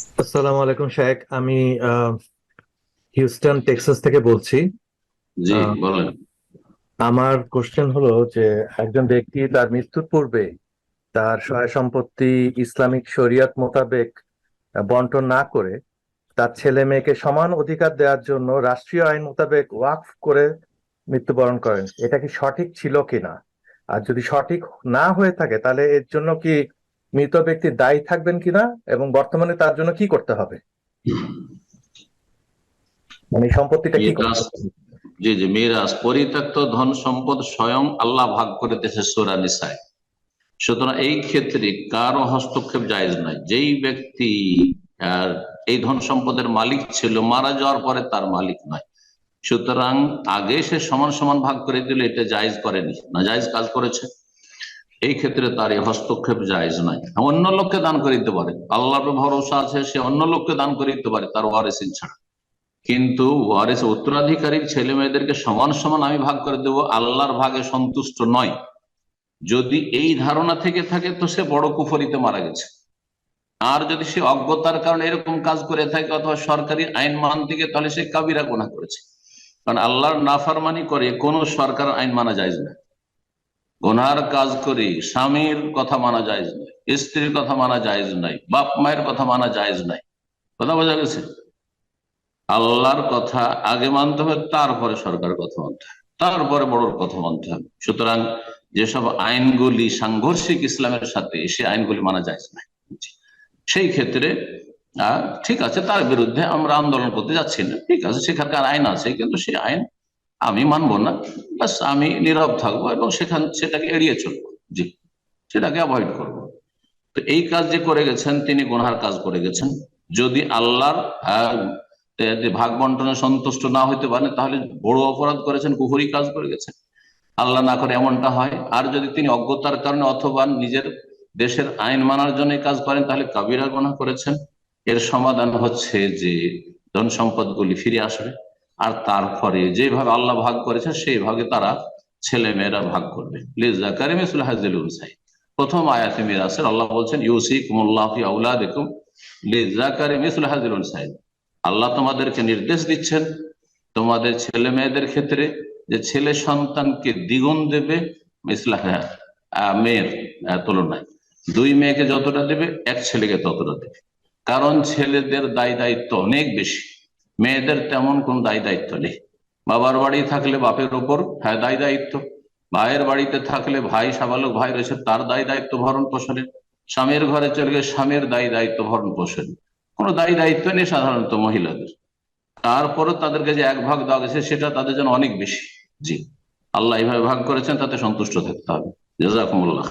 আসসালামু আলাইকুম শেখ। আমি হিউস্টন টেক্সাস থেকে বলছি। জি বলেন। আমার কোশ্চেন হলো যে একজন ব্যক্তি তার মৃত্যুর পূর্বে তার সহায় সম্পত্তি ইসলামিক শরিয়ত মোতাবেক বন্টন না করে তার ছেলে মেয়েকে সমান অধিকার দেওয়ার জন্য রাষ্ট্রীয় আইন মোতাবেক ওয়াকফ করে মৃত্যুবরণ করেন। এটা কি সঠিক ছিল কিনা? আর যদি সঠিক না হয়ে থাকে তাহলে এর জন্য কি মৃত ব্যক্তি দায়ী থাকবেন কিনা এবং বর্তমানে তার জন্য কি করতে হবে? মানে সম্পত্তিটা কি? জি জি মিরাজ পরিত্যক্ত ধন সম্পদ স্বয়ং আল্লাহ ভাগ করে দিয়েছে সোরা নিসায়। সুতরাং এই ক্ষেত্রে কারও হস্তক্ষেপ জায়েজ নাই। যেই ব্যক্তি এই ধন সম্পদের মালিক ছিল মারা যাওয়ার পরে তার মালিক নয়। সুতরাং আগে সে সমান সমান ভাগ করে দিলে এটা জায়েজ করেনি। না জায়েজ কাজ করেছে। এই ক্ষেত্রে তার এই হস্তক্ষেপ জায়েজ নাই। অন্য লোককে দান করে দিতে পারে। আল্লাহর ভরসা আছে, সে অন্য লোককে দান করে দিতে পারে, তার ওয়ারিসিন ছাড়া। কিন্তু ওয়ারিস উত্তরাধিকারীর ছেলে মেয়েদেরকে সমান সমান আমি ভাগ করে দেব, আল্লাহর ভাগে সন্তুষ্ট নয়। যদি এই ধারণা থেকে থাকে, তো সে বড় কুফরিতে মারা গেছে। আর যদি সে অজ্ঞতার কারণে এরকম কাজ করে থাকে, অথবা সরকারি আইন মান থেকে তাহলে সে কাবিরা গোনা করেছে। কারণ আল্লাহর নাফারমানি করে কোন সরকার আইন মানা যায় না। গোনার কাজ করে, স্বামীর কথা মানা যায় নাই স্ত্রীর কথা মানা যায় নাই বাপ মায়ের কথা মানা যায় নাই কথা বোঝা গেছে? আল্লাহর কথা আগে মানতে হবে, তারপরে সরকারের কথা মানতে হবে, তারপরে বড়র কথা মানতে হবে। সুতরাং যেসব আইনগুলি সাংঘর্ষিক ইসলামের সাথে, সে আইনগুলি মানা যায় না সেই ক্ষেত্রে ঠিক আছে, তার বিরুদ্ধে আমরা আন্দোলন করতে যাচ্ছি না। ঠিক আছে, সেখানকার আইন আছে, কিন্তু সেই আইন আমি মানবো না বাস আমি নীরব থাকব এবং সেখান, সেটাকে এড়িয়ে চলবো। জি, সেটাকে অ্যাভয়েড করব। তো এই কাজ যে করে গেছেন, তিনি গুনহার কাজ করে গেছেন। যদি আল্লাহর ভাগ বন্টনে সন্তুষ্ট না হইতে পারে তাহলে বড় অপরাধ করেছেন, কুহুরি কাজ করে গেছেন। আল্লাহ না করে এমনটা হয়। আর যদি তিনি অজ্ঞতার কারণে অথবা নিজের দেশের আইন মানার জন্য কাজ করেন, তাহলে কাবিরা গোনা করেছেন। এর সমাধান হচ্ছে যে ধন সম্পদগুলি ফিরে আসবে। আর তারপরে যেভাবে আল্লাহ ভাগ করেছেন সেই ভাগে তারা ছেলে মেয়েরা ভাগ করবে প্রথম আয়াতে মিরাসের আল্লাহ বলছেন ইউসি কুমুল্লাহ হাজিল উনসাই। আল্লাহ তোমাদেরকে নির্দেশ দিচ্ছেন, তোমাদের ছেলে মেয়েদের ক্ষেত্রে যে ছেলে সন্তানকে দ্বিগুণ দেবে মেয়ের তুলনায়। দুই মেয়েকে যতটা দেবে, এক ছেলেকে ততটা দেবে। কারণ ছেলেদের দায় দায়িত্ব অনেক বেশি। মেয়েদের তেমন কোন দায় দায়িত্ব নেই। বাবার বাড়ি থাকলে বাপের ওপর হ্যাঁ দায় দায়িত্ব। ভাইয়ের বাড়িতে থাকলে ভাই সাবালক, ভাই রয়েছে, তার দায় দায়িত্ব ভরণ পোষণের স্বামীর ঘরে চলে গেলে স্বামীর দায় দায়িত্ব ভরণ পোষণের কোনো দায়ী দায়িত্ব নেই সাধারণত মহিলাদের। তারপরে তাদেরকে যে এক ভাগ দেওয়া গেছে সেটা তাদের জন্য অনেক বেশি। জি, আল্লাহ এইভাবে ভাগ করেছেন, তাতে সন্তুষ্ট থাকতে হবে। জাজাকুমুল্লাহ।